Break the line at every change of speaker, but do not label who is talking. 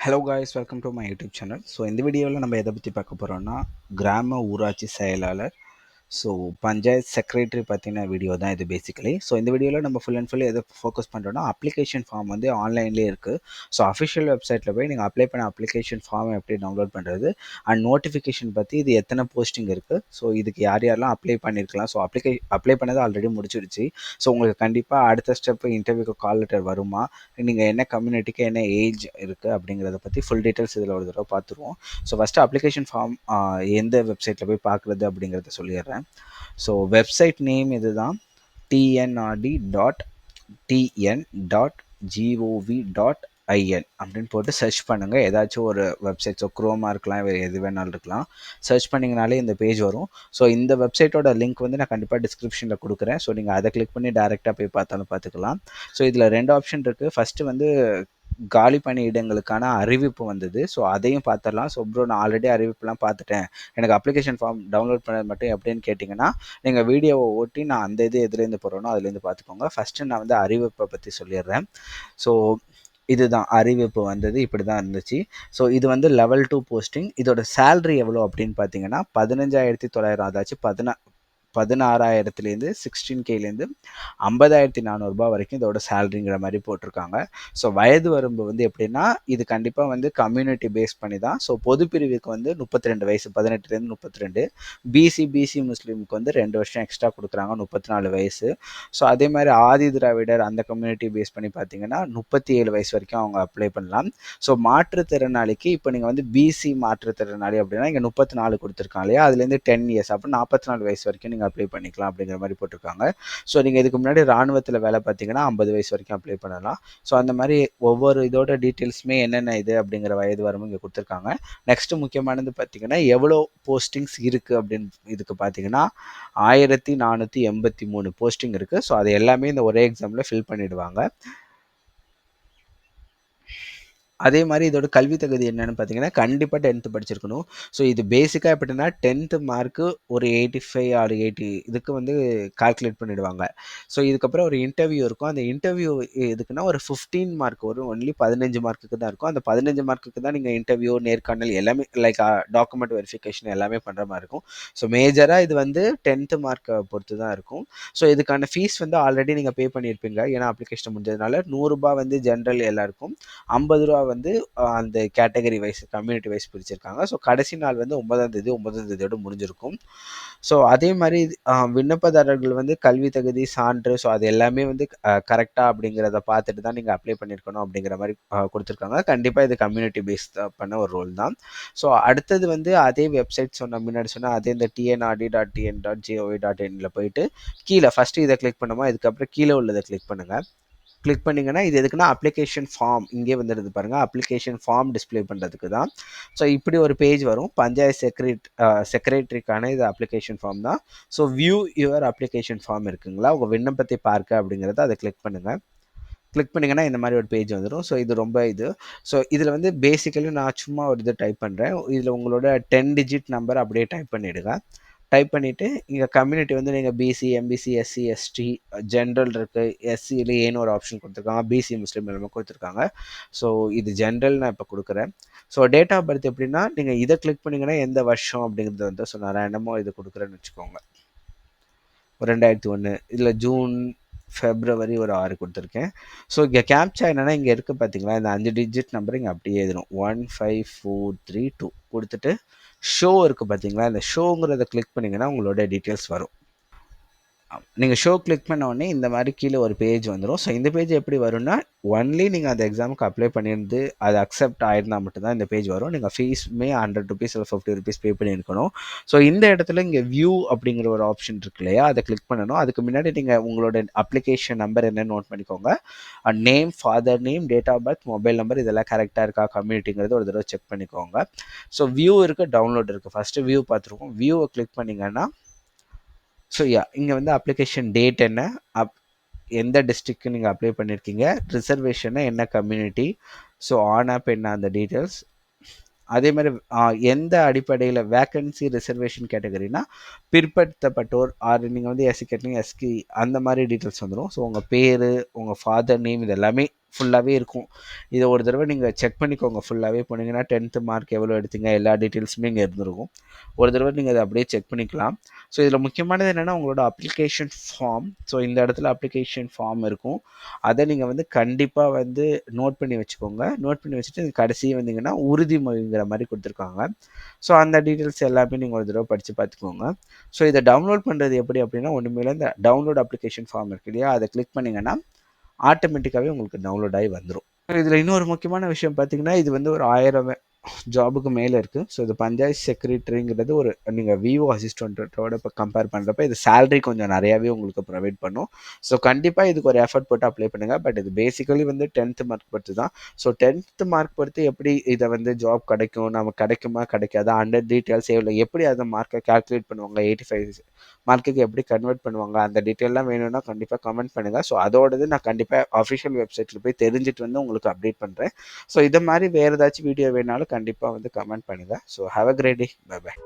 Hello guys welcome to my YouTube channel so இந்த வீடியோவில் நம்ம எதை பற்றி பார்க்க போகிறோம்னா கிராம ஊராட்சி செயலாளர் ஸோ பஞ்சாயத் செக்ரட்டரி பற்றின வீடியோ தான் இது பேசிக்கலி ஸோ இந்த வீடியோவில் நம்ம ஃபுல் அண்ட் ஃபுல் எதை ஃபோக்கஸ் பண்ணுறோன்னா அப்ளிகேஷன் ஃபார்ம் வந்து ஆன்லைன்லேயே இருக்குது ஸோ அஃபிஷியல் வெப்சைட்டில் போய் நீங்கள் அப்ளை பண்ண அப்ளிகேஷன் ஃபார்ம் எப்படி டவுன்லோட் பண்ணுறது அண்ட் நோட்டிஃபிகேஷன் பற்றி இது எத்தனை போஸ்டிங் இருக்குது ஸோ இதுக்கு யார் யாரெல்லாம் அப்ளை பண்ணியிருக்கலாம் ஸோ அப்ளிகே அப்ளை பண்ணது ஆல்ரெடி முடிச்சிருச்சு ஸோ உங்களுக்கு கண்டிப்பாக அடுத்த ஸ்டெப்பு இன்டர்வியூக்கு கால் லெட்டர் வருமா? நீங்கள் என்ன கம்யூனிட்டிக்கு என்ன ஏஜ் இருக்குது அப்படிங்கிறத பற்றி ஃபுல் டீட்டெயில்ஸ் இதில் ஒரு தடவை பார்த்துருவோம். ஸோ ஃபஸ்ட்டு அப்ளிகேஷன் ஃபார்ம் எந்த வெப்சைட்டில் போய் பார்க்குறது அப்படிங்கிறத சொல்லிடுறேன். ஸோ வெப்சைட் நேம் இது தான் TNRD dot TN dot GOV dot IN அப்படின்னு போட்டு சர்ச் பண்ணுங்கள் ஏதாச்சும் ஒரு வெப்சைட் ஸோ இருக்கலாம் வேறு எது வேணாலும் இருக்கலாம். சர்ச் பண்ணிங்கனாலே இந்த பேஜ் வரும். ஸோ இந்த வெப்சைட்டோட லிங்க் வந்து நான் கண்டிப்பாக டிஸ்கிரிப்ஷனில் கொடுக்குறேன். ஸோ நீங்கள் அதை கிளிக் பண்ணி டேரெக்டாக போய் பார்த்தாலும் பார்த்துக்கலாம். ஸோ இதில் ரெண்டு ஆப்ஷன் இருக்குது ஃபஸ்ட்டு வந்து காலி பணியிடங்களுக்கான அறிவிப்பு வந்தது. ஸோ அதையும் பார்த்துடலாம். ஸோ ப்ரோ நான் ஆல்ரெடி அறிவிப்புலாம் பார்த்துட்டேன். எனக்கு அப்ளிகேஷன் ஃபார்ம் டவுன்லோட் பண்ணது மட்டும் எப்படின்னு கேட்டிங்கன்னா நீங்கள் வீடியோவை ஓட்டி நான் அந்த இது எதுலேருந்து போகிறேனோ அதுலேருந்து பார்த்துக்கோங்க. ஃபஸ்ட்டு நான் வந்து அறிவிப்பை பற்றி சொல்லிடுறேன். ஸோ இதுதான். அறிவிப்பு வந்தது. இப்படி தான் இருந்துச்சு. ஸோ இது வந்து லெவல் டூ போஸ்டிங் இதோட சேல்ரி எவ்வளோ அப்படின்னு பார்த்தீங்கன்னா பதினஞ்சாயிரத்தி தொள்ளாயிரம். அதாச்சும் பதினா பதினாறாயிரத்துலேருந்து சிக்ஸ்டீன் கேலேருந்து ஐம்பதாயிரத்தி நானூறுரூபா வரைக்கும் இதோட சேலரிங்கிற மாதிரி போட்டிருக்காங்க. ஸோ வயது வரம்பு வந்து எப்படின்னா இது கண்டிப்பாக வந்து கம்யூனிட்டி பேஸ் பண்ணி தான் ஸோ பொது பிரிவுக்கு வந்து முப்பத்தி ரெண்டு வயசு பதினெட்டுலேருந்து முப்பத்தி ரெண்டு பிசி பிசி முஸ்லீமுக்கு வந்து ரெண்டு வருஷம் எக்ஸ்ட்ரா கொடுக்குறாங்க முப்பத்தி நாலு வயசு. ஸோ அதே மாதிரி ஆதி திராவிடர் அந்த கம்யூனிட்டி பேஸ் பண்ணி பார்த்தீங்கன்னா முப்பத்தி ஏழு வயசு வரைக்கும் அவங்க அப்ளை பண்ணலாம். ஸோ மாற்றுத்திறனாளிக்கு இப்போ நீங்கள் வந்து பிசி மாற்றுத்திறனாளி அப்படின்னா இங்கே முப்பத்தி நாலு கொடுத்துருக்காங்க இல்லையா? அதுலேருந்து டென் இயர்ஸ் அப்போ நாற்பத்தி நாலு வயசு வரைக்கும் நீங்கள் அப்ளை பண்ணிக்கலாம் அப்படிங்கிற மாதிரி போட்டிருக்காங்க. ஸோ நீங்கள் இதுக்கு முன்னாடி ராணுவத்தில் வேலை பார்த்தீங்கன்னா ஐம்பது வயசு வரைக்கும் அப்ளை பண்ணலாம். ஸோ அந்த மாதிரி ஒவ்வொரு இதோட டீட்டெயில்ஸுமே என்னென்ன இது அப்படிங்கிற வயது வரமும் இங்கே கொடுத்துருக்காங்க. நெக்ஸ்ட் முக்கியமானது பார்த்தீங்கன்னா எவ்வளோ போஸ்டிங்ஸ் இருக்குது அப்படின்னு இதுக்கு பார்த்தீங்கன்னா ஆயிரத்தி நானூற்றி எண்பத்தி மூணு போஸ்டிங் இருக்குது ஸோ அது எல்லாமே இந்த ஒரே எக்ஸாமில் ஃபில் பண்ணிவிடுவாங்க அதே மாதிரி இதோட கல்வி தகுதி என்னென்னு பார்த்தீங்கன்னா கண்டிப்பாக டென்த்து படிச்சிருக்கணும். ஸோ இது பேசிக்காக எப்படின்னா டென்த்து மார்க்கு ஒரு எயிட்டி ஃபைவ் ஆர் எயிட்டி இதுக்கு வந்து கால்குலேட் பண்ணிடுவாங்க. ஸோ இதுக்கப்புறம் ஒரு இன்டர்வியூ இருக்கும். அந்த இன்டர்வியூ எதுக்குன்னா ஒரு ஃபிஃப்டீன் மார்க் வரும் ஒன்லி பதினஞ்சு மார்க்குக்கு தான் இருக்கும். அந்த பதினஞ்சு மார்க்குக்கு தான் நீங்கள் இன்டர்வியூ நேர்காணல் எல்லாமே லைக் டாக்குமெண்ட் வெரிஃபிகேஷன் எல்லாமே பண்ணுற மாதிரி இருக்கும். ஸோ மேஜராக இது வந்து டென்த்து மார்க்கை பொறுத்து தான் இருக்கும். ஸோ இதுக்கான ஃபீஸ் வந்து ஆல்ரெடி நீங்கள் பே பண்ணியிருப்பீங்க. ஏன்னா அப்ளிகேஷன் முடிஞ்சதுனால நூறுரூபா வந்து ஜென்ரல் எல்லாருக்கும் ஐம்பது ரூபா வந்து அந்த கேட்டகரி வைஸ் கம்யூனிட்டி வைஸ் பிரிச்சிருக்காங்க. ஸோ கடைசி நாள் வந்து ஒன்பதாம் தேதி ஒன்பதாம் தேதியோடு முடிஞ்சிருக்கும். ஸோ அதே மாதிரி விண்ணப்பதாரர்கள் வந்து கல்வி தகுதி சான்று ஸோ அது எல்லாமே வந்து கரெக்டாக அப்படிங்கிறத பார்த்துட்டு தான் நீங்கள் அப்ளை பண்ணியிருக்கணும் அப்படிங்கிற மாதிரி கொடுத்துருக்காங்க. கண்டிப்பாக இது கம்யூனிட்டி பேஸ் பண்ண ஒரு ரோல் தான். ஸோ அடுத்தது வந்து அதே வெப்சைட் சொன்ன முன்னாடி சொன்னால் அதே இந்த TNRD dot TN dot GOV dot இனில் போயிட்டு கீழே ஃபஸ்ட்டு இதை கிளிக் பண்ணுமா இதுக்கப்புறம் கீழே உள்ளதை கிளிக் பண்ணுங்கள் கிளிக் பண்ணிங்கன்னா இது எதுக்குன்னா அப்ளிகேஷன் ஃபார்ம் இங்கே வந்துடுது பாருங்கள் அப்ளிகேஷன் ஃபார்ம் டிஸ்பிளே பண்ணுறதுக்கு தான். ஸோ இப்படி ஒரு பேஜ் வரும். பஞ்சாயத்து செக்ரேட் செக்ரட்டரிக்கான இது அப்ளிகேஷன் ஃபார்ம் தான். So view your application form இருக்குங்களா? உங்கள் விண்ணப்பத்தை பார்க்க அப்படிங்கிறத அதை கிளிக் பண்ணுங்கள் கிளிக் பண்ணிங்கன்னா இந்த மாதிரி ஒரு பேஜ் வந்துடும். ஸோ இது ரொம்ப இது. ஸோ இதில் வந்து பேசிக்கலி நான் சும்மா ஒரு இது டைப் பண்ணுறேன் இதில் உங்களோட டென் டிஜிட் நம்பர் அப்படியே டைப் பண்ணிவிடுங்க டைப் பண்ணிவிட்டு இங்கே கம்யூனிட்டி வந்து நீங்கள் BC MBC SC ST general இருக்குது எஸ்சிலேன்னு ஏன்னு ஒரு ஆப்ஷன் கொடுத்துருக்காங்க? பிசி முஸ்லீம் எல்லாமே கொடுத்துருக்காங்க. ஸோ இது ஜென்ரல் நான் இப்போ கொடுக்குறேன். ஸோ டேட் ஆஃப் பர்த் எப்படின்னா நீங்கள் இதை கிளிக் பண்ணிங்கன்னா எந்த வருஷம் அப்படிங்கிறது வந்து ஸோ நான் ரேண்டமோ இது கொடுக்குறேன்னு வச்சுக்கோங்க. ரெண்டாயிரத்தி ஒன்று இதில் ஜூன் ஃபெப்ரவரி ஒரு ஆறு கொடுத்துருக்கேன். ஸோ இங்கே கேப்சா என்னென்னா இங்கே இருக்குது பார்த்தீங்களா இந்த அஞ்சு டிஜிட் நம்பர் இங்கே அப்படியே எழுதணும் one five four three two கொடுத்துட்டு ஷோ இருக்குது பார்த்தீங்களா இந்த ஷோங்கிறத கிளிக் பண்ணிங்கன்னா உங்களோட டீட்டெயில்ஸ் வரும். நீங்கள் ஷோ கிளிக் பண்ண உடனே இந்த மாதிரி கீழே ஒரு பேஜ் வந்துடும் ஸோ இந்த பேஜ் எப்படி வரும்னா ஒன்லி நீங்கள் அந்த எக்ஸாமுக்கு அப்ளை பண்ணியிருந்து அது அக்செப்ட் ஆயிருந்தால் மட்டும்தான் இந்த பேஜ் வரும். நீங்கள் ஃபீஸ்மே ஹண்ட்ரட் ருபீஸ் இல்லை ஃபிஃப்டி ருபீஸ் பே பண்ணியிருக்கணும். ஸோ இந்த இடத்துல இங்கே வியூ அப்படிங்கிற ஒரு ஆப்ஷன் இருக்கு இல்லையா? அதை கிளிக் பண்ணணும். அதுக்கு முன்னாடி நீங்கள் உங்களோட அப்ளிகேஷன் நம்பர் என்னன்னு நோட் பண்ணிக்கோங்க. Name father name date of birth mobile number இதெல்லாம் கரெக்டாக இருக்கா? கம்யூனிட்டிங்கிறது ஒரு தடவை செக் பண்ணிக்கோங்க. ஸோ வியூ இருக்குது டவுன்லோட் இருக்குது ஃபஸ்ட்டு வியூ பார்த்துருக்கோம். வியூவை கிளிக் பண்ணிங்கன்னா ஸோ யா இங்கே வந்து அப்ளிகேஷன் டேட் என்ன? அப் எந்த டிஸ்ட்ரிக்கு நீங்கள் அப்ளை பண்ணியிருக்கீங்க ரிசர்வேஷனை என்ன கம்யூனிட்டி ஸோ ஆன் ஆப் என்ன அந்த டீட்டெயில்ஸ் அதே மாதிரி எந்த அடிப்படையில் வேக்கன்சி ரிசர்வேஷன் கேட்டகரினா பிற்படுத்தப்பட்டோர் ஆர் நீங்கள் வந்து எஸ்சி கேட்டீங்க எஸ்கி அந்த மாதிரி டீட்டெயில்ஸ் வந்துடும் ஸோ உங்கள் பேர் உங்கள் ஃபாதர் நேம் இது எல்லாமே ஃபுல்லாகவே இருக்கும். இதை ஒரு தடவை நீங்கள் செக் பண்ணிக்கோங்க. ஃபுல்லாகவே போனீங்கன்னா டென்த்து மார்க் எவ்வளோ எடுத்தீங்க எல்லா டீட்டெயில்ஸுமே இங்கே இருந்திருக்கும். ஒரு தடவை நீங்கள் அதை அப்படியே செக் பண்ணிக்கலாம். ஸோ இதில் முக்கியமானது என்னென்னா உங்களோட அப்ளிகேஷன் ஃபார்ம் ஸோ இந்த இடத்துல அப்ளிகேஷன் ஃபார்ம் இருக்கும். அதை நீங்கள் வந்து கண்டிப்பாக வந்து நோட் பண்ணி வச்சுக்கோங்க. நோட் பண்ணி வச்சுட்டு கடைசி வந்தீங்கன்னா உறுதிமொழிங்கிற மாதிரி கொடுத்துருக்காங்க. ஸோ அந்த டீட்டெயில்ஸ் எல்லாமே நீங்கள் ஒரு தடவை படித்து பார்த்துக்கோங்க. ஸோ இதை டவுன்லோட் பண்ணுறது எப்படி அப்படின்னா ஒன்றுமே இந்த டவுன்லோட் அப்ளிகேஷன் ஃபார்ம் இருக்கு இல்லையா? அதை கிளிக் பண்ணிங்கன்னா ஆட்டோமேட்டிக்காகவே உங்களுக்கு டவுன்லோட் ஆகி வந்துடும் இதில் இன்னொரு முக்கியமான விஷயம் பார்த்தீங்கன்னா இது வந்து ஒரு ஆயிரம் ஜாபுக்கு மேலே இருக்குது ஸோ இது பஞ்சாயத்து செக்ரட்டரிங்கிறது ஒரு நீங்கள் விவோ அசிஸ்டண்ட்டோட இப்போ கம்பேர் பண்ணுறப்ப இது சேலரி கொஞ்சம் நிறையாவே உங்களுக்கு ப்ரொவைட் பண்ணும். ஸோ கண்டிப்பாக இதுக்கு ஒரு எஃபர்ட் போட்டு அப்ளை பண்ணுங்கள் பட் இது பேசிக்கலி வந்து டென்த்து மார்க் பொறுத்து தான். ஸோ டென்த்து மார்க் பொறுத்து எப்படி இதை வந்து ஜாப் கிடைக்கும் நம்ம கிடைக்குமா கிடைக்காதா அண்டர் டீட்டெயில்ஸ் எவ்வளோ எப்படி அதை மார்க்கை கால்குலேட் பண்ணுவாங்க எயிட்டி ஃபைவ் மார்க்குக்கு எப்படி கன்வெர்ட் பண்ணுவாங்க அந்த டீட்டெயிலாம் வேணும்னா கண்டிப்பாக கமெண்ட் பண்ணுங்கள் ஸோ அதோடது நான் கண்டிப்பாக அஃபிஷியல் வெப்சைட்டில் போய் தெரிஞ்சுட்டு வந்து உங்களுக்கு அப்டேட் பண்ணுறேன் ஸோ இதை மாதிரி வேறு ஏதாச்சும் வீடியோ வேணாலும் கண்டிப்பாக வந்து கமெண்ட் பண்ணுங்கள் so have a great day bye bye